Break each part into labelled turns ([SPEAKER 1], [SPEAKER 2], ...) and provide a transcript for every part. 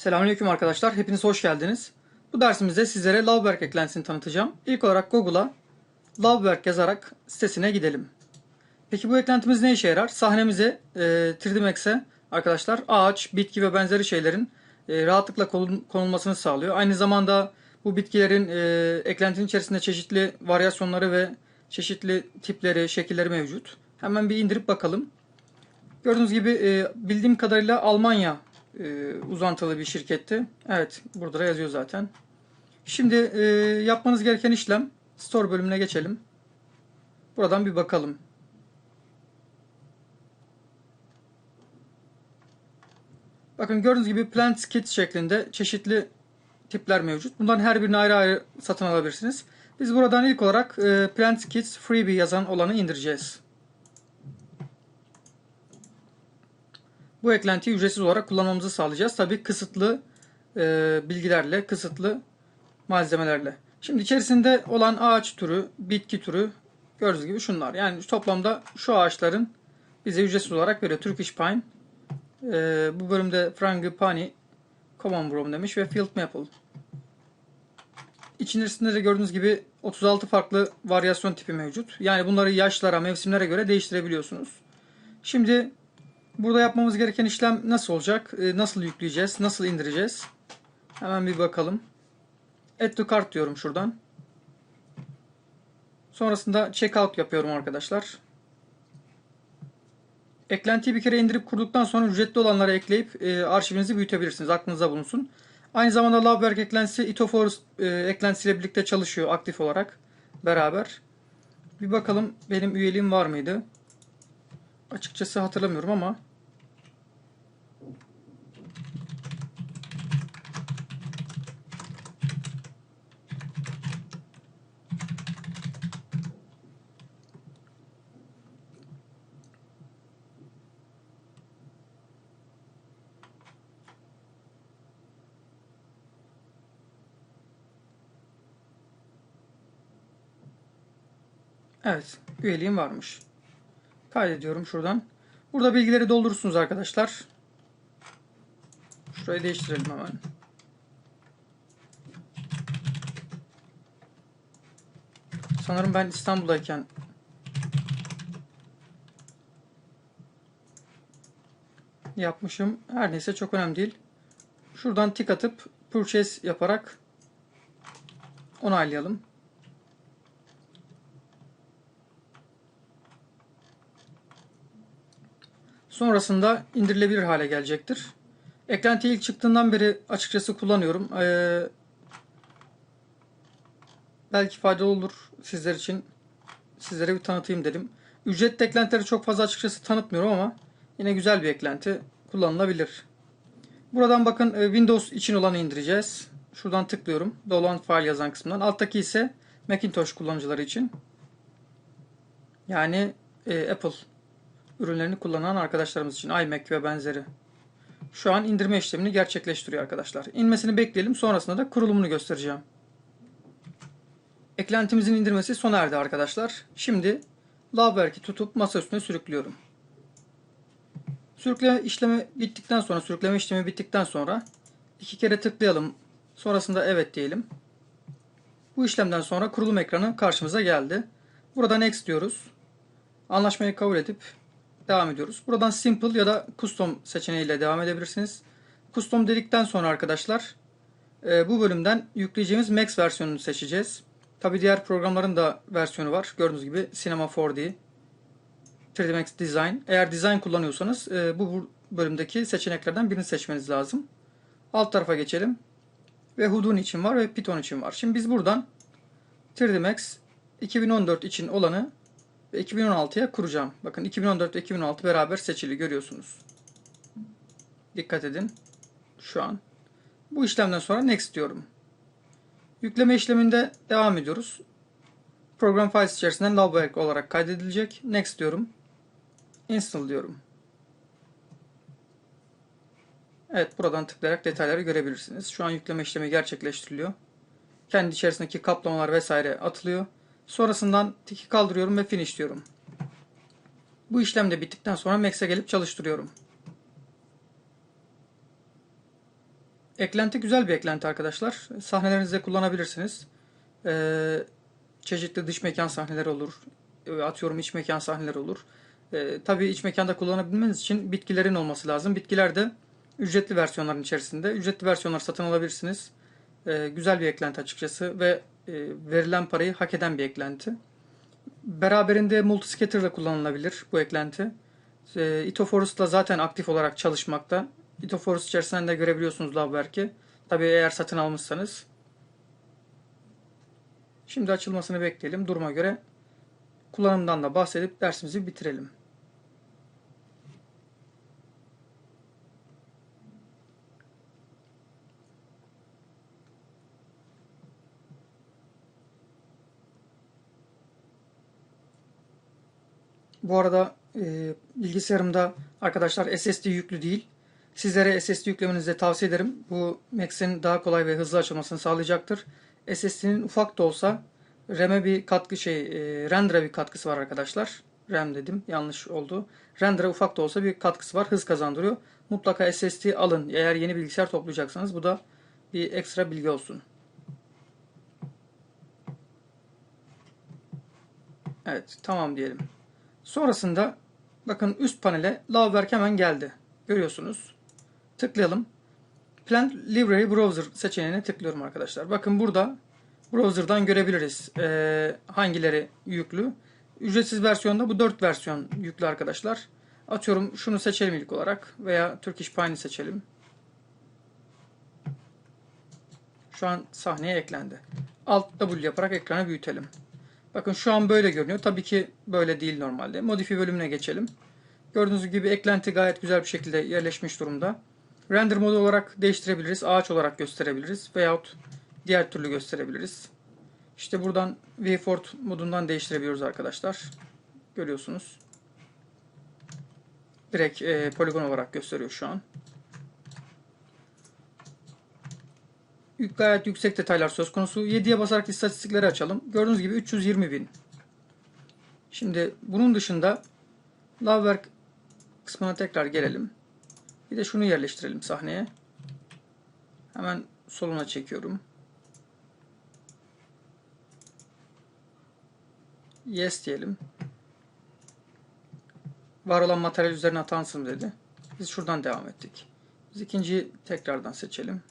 [SPEAKER 1] Selamünaleyküm arkadaşlar. Hepiniz hoş geldiniz. Bu dersimizde sizlere Loveberg eklentisini tanıtacağım. İlk olarak Google'a Loveberg yazarak sitesine gidelim. Peki bu eklentimiz ne işe yarar? Sahnemize e, 3D Max'e arkadaşlar ağaç, bitki ve benzeri şeylerin e, rahatlıkla konul- konulmasını sağlıyor. Aynı zamanda bu bitkilerin e, eklentinin içerisinde çeşitli varyasyonları ve çeşitli tipleri, şekilleri mevcut. Hemen bir indirip bakalım. Gördüğünüz gibi e, bildiğim kadarıyla Almanya e, uzantılı bir şirketti. Evet, burada da yazıyor zaten. Şimdi e, yapmanız gereken işlem Store bölümüne geçelim. Buradan bir bakalım. Bakın gördüğünüz gibi Plant Kit şeklinde çeşitli tipler mevcut. Bunların her birini ayrı ayrı satın alabilirsiniz. Biz buradan ilk olarak e, Plant Kits Freebie yazan olanı indireceğiz. Bu eklentiyi ücretsiz olarak kullanmamızı sağlayacağız. Tabi kısıtlı e, bilgilerle, kısıtlı malzemelerle. Şimdi içerisinde olan ağaç türü, bitki türü gördüğünüz gibi şunlar. Yani toplamda şu ağaçların bize ücretsiz olarak veriyor. Turkish Pine, e, bu bölümde Frangipani, Common Broom demiş ve Field Maple. İçerisinde de gördüğünüz gibi 36 farklı varyasyon tipi mevcut. Yani bunları yaşlara, mevsimlere göre değiştirebiliyorsunuz. Şimdi Burada yapmamız gereken işlem nasıl olacak? Ee, Nasıl yükleyeceğiz? Nasıl indireceğiz? Hemen bir bakalım. Add to cart diyorum şuradan. Sonrasında checkout yapıyorum arkadaşlar. Eklentiyi bir kere indirip kurduktan sonra ücretli olanları ekleyip e, arşivinizi büyütebilirsiniz. Aklınıza bulunsun. Aynı zamanda Loveberg eklentisi Itoforce e, eklentisiyle birlikte çalışıyor aktif olarak beraber. Bir bakalım benim üyeliğim var mıydı? Açıkçası hatırlamıyorum ama Evet, üyeliğim varmış. Kaydediyorum şuradan. Burada bilgileri doldurursunuz arkadaşlar. Şurayı değiştirelim hemen. Sanırım ben İstanbul'dayken yapmışım. Her neyse çok önemli değil. Şuradan tik atıp purchase yaparak onaylayalım. Sonrasında indirilebilir hale gelecektir. Eklenti ilk çıktığından beri açıkçası kullanıyorum. Ee, belki faydalı olur sizler için. Sizlere bir tanıtayım dedim. Ücretli eklentileri çok fazla açıkçası tanıtmıyorum ama yine güzel bir eklenti kullanılabilir. Buradan bakın e, Windows için olanı indireceğiz. Şuradan tıklıyorum. Download file yazan kısmından. Alttaki ise Macintosh kullanıcıları için. Yani e, Apple ürünlerini kullanan arkadaşlarımız için iMac ve benzeri. Şu an indirme işlemini gerçekleştiriyor arkadaşlar. İnmesini bekleyelim. Sonrasında da kurulumunu göstereceğim. Eklentimizin indirmesi sona erdi arkadaşlar. Şimdi Loveberg'i tutup masa üstüne sürüklüyorum. Sürükleme işlemi bittikten sonra, sürükleme işlemi bittikten sonra iki kere tıklayalım. Sonrasında evet diyelim. Bu işlemden sonra kurulum ekranı karşımıza geldi. Burada next diyoruz. Anlaşmayı kabul edip devam ediyoruz. Buradan Simple ya da Custom seçeneğiyle devam edebilirsiniz. Custom dedikten sonra arkadaşlar e, bu bölümden yükleyeceğimiz Max versiyonunu seçeceğiz. Tabi diğer programların da versiyonu var. Gördüğünüz gibi Cinema 4D, 3D Max Design. Eğer Design kullanıyorsanız e, bu bölümdeki seçeneklerden birini seçmeniz lazım. Alt tarafa geçelim. Ve Houdini için var ve Python için var. Şimdi biz buradan 3D Max 2014 için olanı ve 2016'ya kuracağım. Bakın 2014 ve 2016 beraber seçili görüyorsunuz. Dikkat edin. Şu an. Bu işlemden sonra next diyorum. Yükleme işleminde devam ediyoruz. Program files içerisinden Loveberg olarak kaydedilecek. Next diyorum. Install diyorum. Evet buradan tıklayarak detayları görebilirsiniz. Şu an yükleme işlemi gerçekleştiriliyor. Kendi içerisindeki kaplamalar vesaire atılıyor. Sonrasından tiki kaldırıyorum ve finish diyorum. Bu işlem de bittikten sonra Max'e gelip çalıştırıyorum. Eklenti güzel bir eklenti arkadaşlar. Sahnelerinizde kullanabilirsiniz. Ee, çeşitli dış mekan sahneleri olur. Ee, Atıyorum iç mekan sahneleri olur. Ee, tabii iç mekanda kullanabilmeniz için bitkilerin olması lazım. Bitkiler de ücretli versiyonların içerisinde. Ücretli versiyonlar satın alabilirsiniz. Ee, güzel bir eklenti açıkçası ve verilen parayı hak eden bir eklenti. Beraberinde multiscatter ile kullanılabilir bu eklenti. E, Itoforus da zaten aktif olarak çalışmakta. Itoforus içerisinden de görebiliyorsunuz Lavwerk'i. Tabii eğer satın almışsanız. Şimdi açılmasını bekleyelim. Duruma göre kullanımdan da bahsedip dersimizi bitirelim. Bu arada e, bilgisayarımda arkadaşlar SSD yüklü değil. Sizlere SSD yüklemenizi de tavsiye ederim. Bu Max'in daha kolay ve hızlı açılmasını sağlayacaktır. SSD'nin ufak da olsa RAM'e bir katkı şey, e, render'a bir katkısı var arkadaşlar. RAM dedim, yanlış oldu. Render'a ufak da olsa bir katkısı var, hız kazandırıyor. Mutlaka SSD alın. Eğer yeni bilgisayar toplayacaksanız bu da bir ekstra bilgi olsun. Evet, tamam diyelim. Sonrasında bakın üst panele Lavwerk hemen geldi. Görüyorsunuz. Tıklayalım. Plant Library Browser seçeneğine tıklıyorum arkadaşlar. Bakın burada browser'dan görebiliriz ee, hangileri yüklü. Ücretsiz versiyonda bu 4 versiyon yüklü arkadaşlar. Atıyorum şunu seçelim ilk olarak veya Turkish Pine'i seçelim. Şu an sahneye eklendi. Alt W yaparak ekranı büyütelim. Bakın şu an böyle görünüyor. Tabii ki böyle değil normalde. Modifi bölümüne geçelim. Gördüğünüz gibi eklenti gayet güzel bir şekilde yerleşmiş durumda. Render modu olarak değiştirebiliriz. Ağaç olarak gösterebiliriz. Veyahut diğer türlü gösterebiliriz. İşte buradan viewport modundan değiştirebiliyoruz arkadaşlar. Görüyorsunuz. Direkt e, poligon olarak gösteriyor şu an. Gayet yüksek detaylar söz konusu. 7'ye basarak istatistikleri açalım. Gördüğünüz gibi 320 bin. Şimdi bunun dışında Lavwerk kısmına tekrar gelelim. Bir de şunu yerleştirelim sahneye. Hemen soluna çekiyorum. Yes diyelim. Var olan materyal üzerine atansın dedi. Biz şuradan devam ettik. Biz ikinciyi tekrardan seçelim.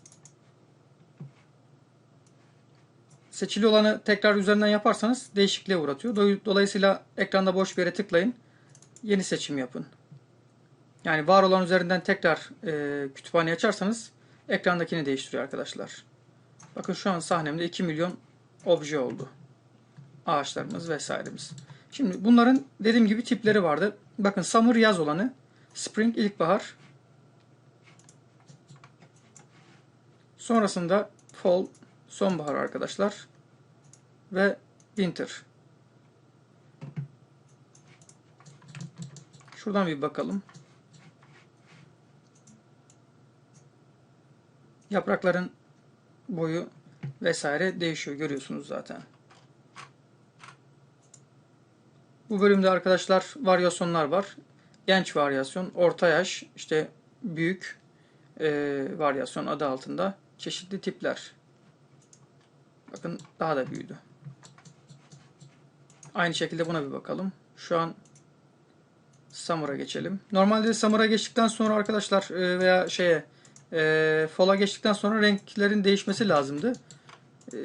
[SPEAKER 1] Seçili olanı tekrar üzerinden yaparsanız değişikliğe uğratıyor. Dolayısıyla ekranda boş bir yere tıklayın. Yeni seçim yapın. Yani var olan üzerinden tekrar e, kütüphane açarsanız ekrandakini değiştiriyor arkadaşlar. Bakın şu an sahnemde 2 milyon obje oldu. Ağaçlarımız vesairemiz. Şimdi bunların dediğim gibi tipleri vardı. Bakın summer yaz olanı, spring ilkbahar. Sonrasında fall sonbahar arkadaşlar ve winter. Şuradan bir bakalım. Yaprakların boyu vesaire değişiyor görüyorsunuz zaten. Bu bölümde arkadaşlar varyasyonlar var. Genç varyasyon, orta yaş, işte büyük e, varyasyon adı altında çeşitli tipler. Bakın daha da büyüdü. Aynı şekilde buna bir bakalım. Şu an Summer'a geçelim. Normalde Summer'a geçtikten sonra arkadaşlar e, veya şeye e, Fall'a geçtikten sonra renklerin değişmesi lazımdı. E,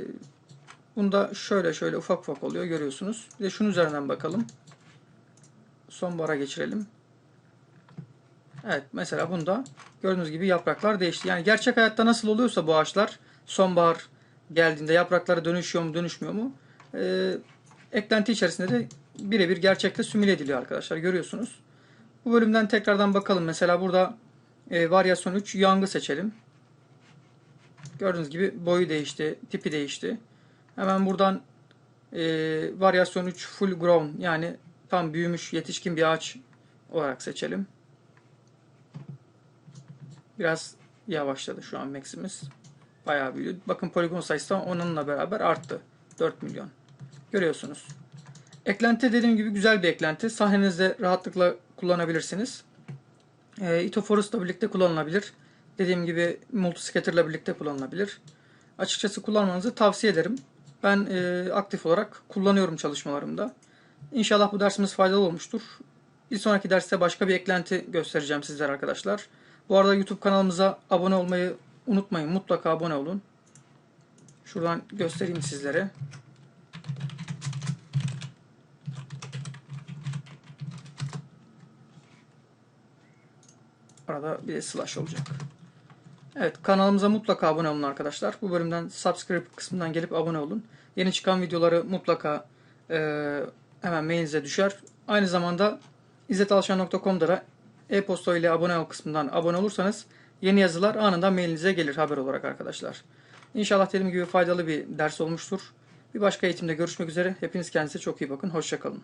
[SPEAKER 1] bunda şöyle şöyle ufak ufak oluyor görüyorsunuz. Bir de şunun üzerinden bakalım. Sonbahara geçirelim. Evet mesela bunda gördüğünüz gibi yapraklar değişti. Yani gerçek hayatta nasıl oluyorsa bu ağaçlar sonbahar geldiğinde yaprakları dönüşüyor mu dönüşmüyor mu? Ee, eklenti içerisinde de birebir gerçekte simüle ediliyor arkadaşlar görüyorsunuz. Bu bölümden tekrardan bakalım. Mesela burada e, varyasyon 3 yangı seçelim. Gördüğünüz gibi boyu değişti, tipi değişti. Hemen buradan e, varyasyon 3 full grown yani tam büyümüş yetişkin bir ağaç olarak seçelim. Biraz yavaşladı şu an maximiz. Bayağı büyüdü. Bakın poligon sayısı da onunla beraber arttı. 4 milyon. Görüyorsunuz. Eklenti dediğim gibi güzel bir eklenti. Sahnenizde rahatlıkla kullanabilirsiniz. E, Itoforus da birlikte kullanılabilir. Dediğim gibi multiscatter ile birlikte kullanılabilir. Açıkçası kullanmanızı tavsiye ederim. Ben e, aktif olarak kullanıyorum çalışmalarımda. İnşallah bu dersimiz faydalı olmuştur. Bir sonraki derste başka bir eklenti göstereceğim sizlere arkadaşlar. Bu arada YouTube kanalımıza abone olmayı unutmayın. Mutlaka abone olun. Şuradan göstereyim sizlere. Arada bir de slash olacak. Evet kanalımıza mutlaka abone olun arkadaşlar. Bu bölümden subscribe kısmından gelip abone olun. Yeni çıkan videoları mutlaka e, hemen mailinize düşer. Aynı zamanda izzetalşan.com'da da e-posta ile abone ol kısmından abone olursanız yeni yazılar anında mailinize gelir haber olarak arkadaşlar. İnşallah dediğim gibi faydalı bir ders olmuştur. Bir başka eğitimde görüşmek üzere. Hepiniz kendinize çok iyi bakın. Hoşçakalın.